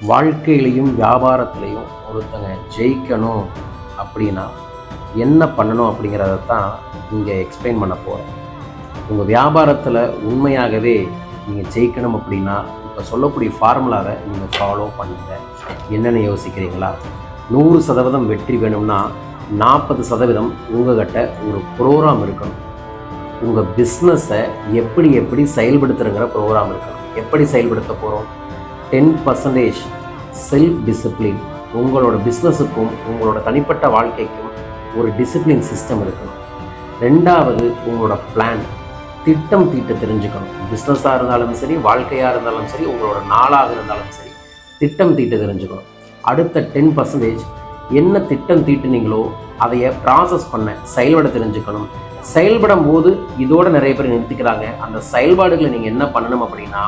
வாழ்க்கையிலையும் வியாபாரத்துலேயும் ஒருத்தங்க ஜெயிக்கணும் அப்படின்னா என்ன பண்ணணும் அப்படிங்கிறத தான் இங்கே எக்ஸ்பிளைன் பண்ண போகிறேன் உங்கள் வியாபாரத்தில் உண்மையாகவே நீங்கள் ஜெயிக்கணும் அப்படின்னா இப்போ சொல்லக்கூடிய ஃபார்முலாவை நீங்கள் ஃபாலோ பண்ணுங்கள் என்னென்னு யோசிக்கிறீங்களா? நூறு சதவீதம் வெற்றி வேணும்னா நாற்பது சதவீதம் உங்கள்கிட்ட ஒரு ப்ரோக்ராம் இருக்கணும். உங்கள் பிஸ்னஸை எப்படி எப்படி செயல்படுத்துறங்கிற ப்ரோக்ராம் இருக்கணும். எப்படி செயல்படுத்த போகிறோம் டென் பர்சன்டேஜ் செல்ஃப் டிசிப்ளின் உங்களோட பிஸ்னஸுக்கும் உங்களோட தனிப்பட்ட வாழ்க்கைக்கும் ஒரு டிசிப்ளின் சிஸ்டம் இருக்கணும் ரெண்டாவது உங்களோட பிளான் திட்டம் தீட்ட தெரிஞ்சுக்கணும். பிஸ்னஸாக இருந்தாலும் சரி வாழ்க்கையாக இருந்தாலும் சரி உங்களோட நாளாக இருந்தாலும் சரி திட்டம் தீட்ட தெரிஞ்சுக்கணும். அடுத்த டென் பர்சன்டேஜ் என்ன திட்டம் தீட்டுனீங்களோ அதைய ப்ராசஸ் பண்ண செயல்பட தெரிஞ்சுக்கணும். செயல்படும் போது இதோட நிறைய பேர் நிறுத்திக்கிறாங்க. அந்த செயல்பாடுகளை நீங்கள் என்ன பண்ணணும் அப்படின்னா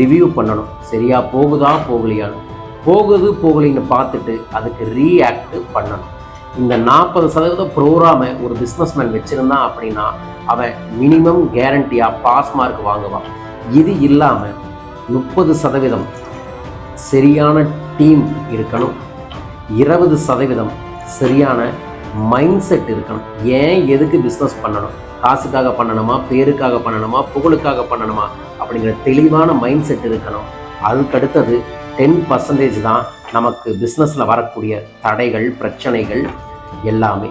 ரிவ்யூ பண்ணணும். சரியா போகுதா போகலையான்னு. போகுது போகலைன்னு பார்த்துட்டு அதுக்கு ரீஆக்ட் பண்ணணும். இந்த நாற்பது சதவீத ப்ரோக்ராமை ஒரு பிஸ்னஸ்மேன் வச்சுருந்தான் அப்படின்னா அவன் மினிமம் கேரண்டியாக பாஸ் மார்க் வாங்குவான். இது இல்லாமல் முப்பது சதவீதம் சரியான டீம் இருக்கணும். இருபது சதவீதம் சரியான மைண்ட் செட் இருக்கணும். ஏன் எதுக்கு பிஸ்னஸ் பண்ணணும்? காசுக்காக பண்ணணுமா பேருக்காக பண்ணணுமா புகழுக்காக பண்ணணுமா அப்படிங்கிற தெளிவான மைண்ட் செட் இருக்கணும். அதுக்கு அடுத்தது டென் பர்சன்டேஜ் தான் நமக்கு பிஸ்னஸில் வரக்கூடிய தடைகள் பிரச்சனைகள் எல்லாமே.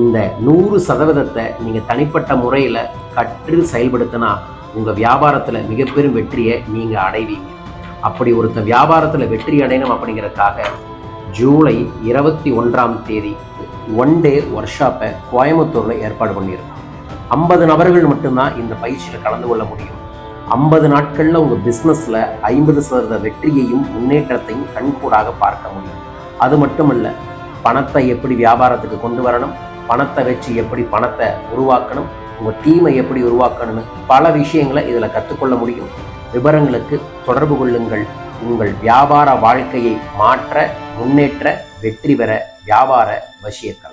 இந்த நூறு சதவீதத்தை நீங்கள் தனிப்பட்ட முறையில் கற்று செயல்படுத்தினா உங்கள் வியாபாரத்தில் மிகப்பெரும் வெற்றியை நீங்கள் அடைவீங்க. அப்படி ஒருத்தன் வியாபாரத்தில் வெற்றி அடையணும் அப்படிங்கிறதுக்காக ஜூலை இருபத்தி ஒன்றாம் தேதி ஒன் டே ஒர்க் ஷாப்பை கோயம்புத்தூரில் ஏற்பாடு பண்ணியிருக்கோம். ஐம்பது நபர்கள் மட்டும்தான் இந்த பயிற்சியில் கலந்து கொள்ள முடியும். ஐம்பது நாட்களில் உங்கள் பிஸ்னஸில் ஐம்பது சதவீத வெற்றியையும் முன்னேற்றத்தையும் கண்கூடாக பார்க்க முடியும். அது மட்டுமல்ல பணத்தை எப்படி வியாபாரத்துக்கு கொண்டு வரணும் பணத்தை வச்சு எப்படி பணத்தை உருவாக்கணும் உங்கள் டீமை எப்படி உருவாக்கணும்னு பல விஷயங்களை இதில் கற்றுக்கொள்ள முடியும். விவரங்களுக்கு தொடர்பு கொள்ளுங்கள். உங்கள் வியாபார வாழ்க்கையை மாற்ற முன்னேற்ற வெற்றி பெற வியாபார வசியக்கம்